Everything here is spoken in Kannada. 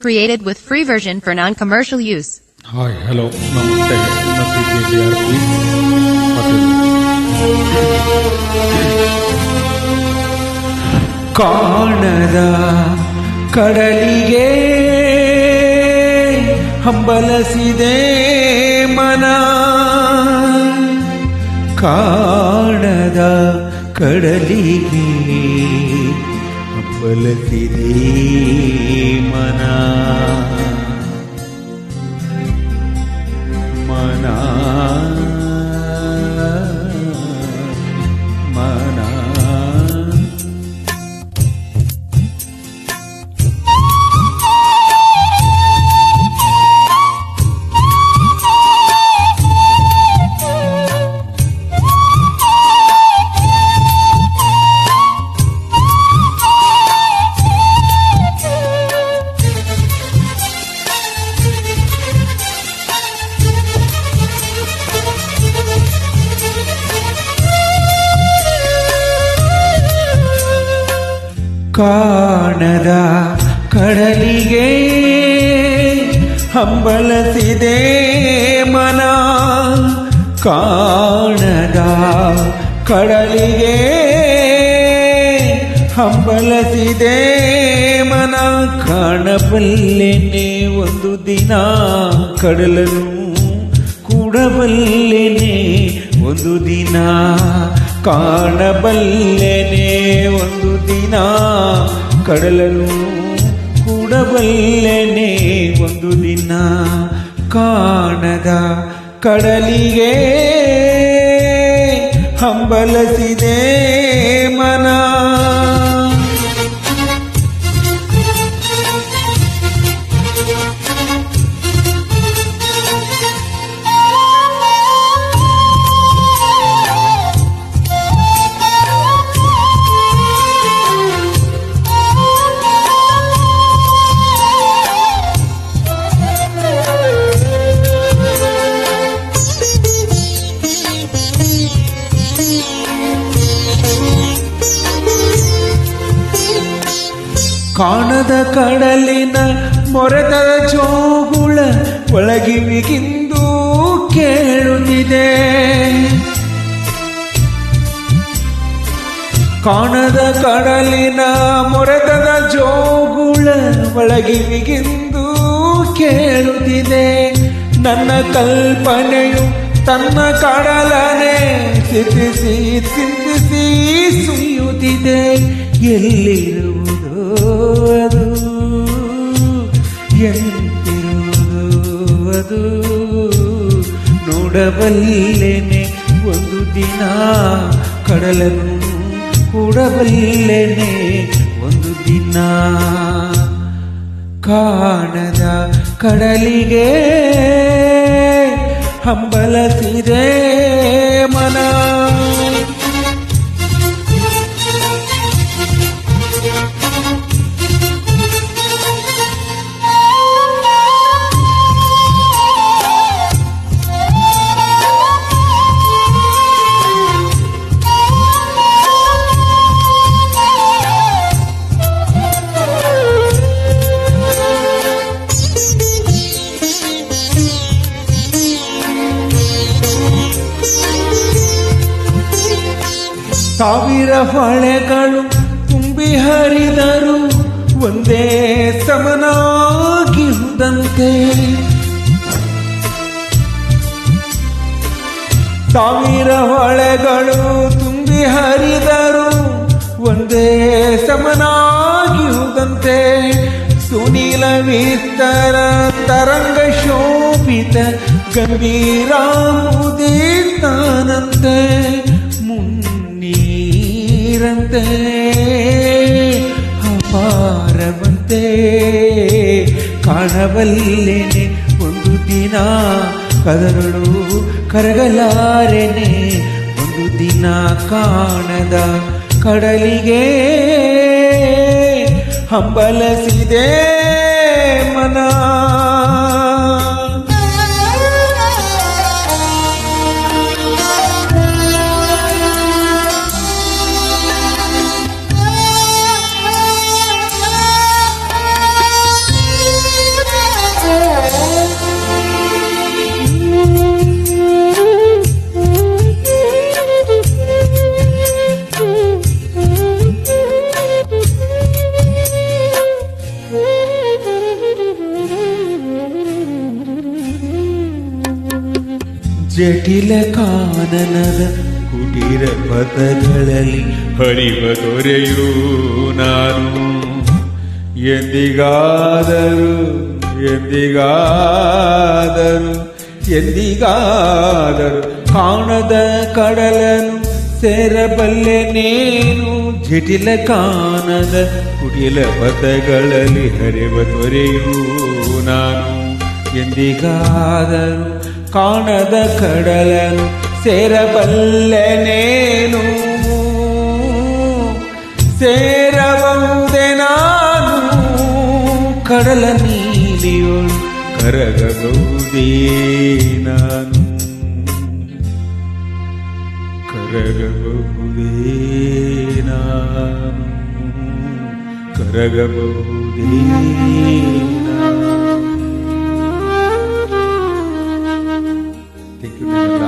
Created with free version for non-commercial use. Hi hello ನಮಸ್ತೆ ನನ್ನ ಪ್ರೀತಿಯ ಜಿ ಆರ್ ಪಿ ಕಾಣದ ಕಡಲಿಗೆ ಹಂಬಲಸಿದೆ ಮನ ಕಾಣದ ಕಡಲಿಗೆ बलति मना मना ಕಾಣದ ಕಡಲಿಗೆ ಹಂಬಲಸಿದೆ ಮನ ಕಾಣದ ಕಡಲಿಗೆ ಹಂಬಲಸಿದೆ ಮನ ಕಾಣಬಲ್ಲೆನೆ ಒಂದು ದಿನ ಕಡಲನು ಕೂಡಬಲ್ಲೆನೆ ಒಂದು ದಿನ ಕಾಣಬಲ್ಲೆನೆ ಒಂದು ದಿನ ಕಡಲನು ಕೂಡಬಲ್ಲೆನೆ ಒಂದು ದಿನ ಕಾಣದ ಕಡಲಿಗೆ ಹಂಬಲಸಿದೆ. ಕಾಣದ ಕಡಲಿನ ಮೊರೆದ ಜೋಗುಳ ಒಳಗಿವಿಗಿಂದು ಕೇಳುತ್ತಿದೆ. ಕಾಣದ ಕಡಲಿನ ಮೊರೆದ ಜೋಗುಳ ಒಳಗಿವಿಗಿಂದು ಕೇಳುತ್ತಿದೆ. ನನ್ನ ಕಲ್ಪನೆಯು ತನ್ನ ಕಡಲನೆ ಸಿದ್ಧಿಸಿ ಸಿದ್ಧಿಸಿ ಸುಯುತ್ತಿದೆ ಎಲ್ಲಿರುವುದು ಅದು ನೋಡಬಲ್ಲೆನೆ ಒಂದು ದಿನ ಕಡಲನ್ನು ಕೂಡಬಲ್ಲೆನೆ ಒಂದು ದಿನ. ಕಾಣದ ಕಡಲಿಗೆ ಹಂಬಲಸಿದೆ ಮನ. ಸಾವಿರ ಹೊಳೆಗಳು ತುಂಬಿ ಹರಿದರು, ಒಂದೇ ಸಮನಾಗಿರುವುದಂತೆ ಸಾವಿರ ಹೊಳೆಗಳು ತುಂಬಿ ಹರಿದರು, ಒಂದೇ ಸಮನಾಗಿರುವುದಂತೆ ಸುನೀಲ ವಿತ್ತರ ತರಂಗ ಶೋಭಿತ ಗಂಭೀರ ಮುದೀರ್ತಾನಂತೆ ಮುನ್ನೀರಂತೆ ಅಪಾರವಂತೆ ಕಾಣಬಲ್ಲೆನೆ ಒಂದು ದಿನ ಕದರಳು ಕರಗಲಾರೆನೆ ಒಂದು ದಿನ ಕಾಣದ ಕಡಲಿಗೆ ಹಂಬಲಸಿದೆ ಮನ. ಜಟಿಲ ಕಾನನದ ಕುಟೀರ ಪಥಗಳಲ್ಲಿ ಹರಿವ ದೊರೆಯೂ ನಾನು ಎಂದಿಗಾದರೂ ಎಂದಿಗಾದರೂ ಎಂದಿಗಾದರೂ ಕಾಣದ ಕಡಲನು ಸೇರಬಲ್ಲೆ ನೇನು ಜಟಿಲ ಕಾಣದ ಕುಟಿಲ ಪಥಗಳಲ್ಲಿ ಹರಿವ ತೊರೆಯೂ ನಾನು ಎಂದಿಗಾದರೂ ಕಾಣದ ಕಡಲನು ಸೇರಬಲ್ಲೆ ನೇನು ಸೇರಬಹುದೇ ನಾನು ಕಡಲ ನೀಲಿಯೋಳು ಕರಗಬಹುದೇ ನಾನು ಕರಗಬಹುದೇ ನಾನು ಕರಗಬಹುದೇ ನಾನು ಥ್ಯಾಂಕ್ ಯು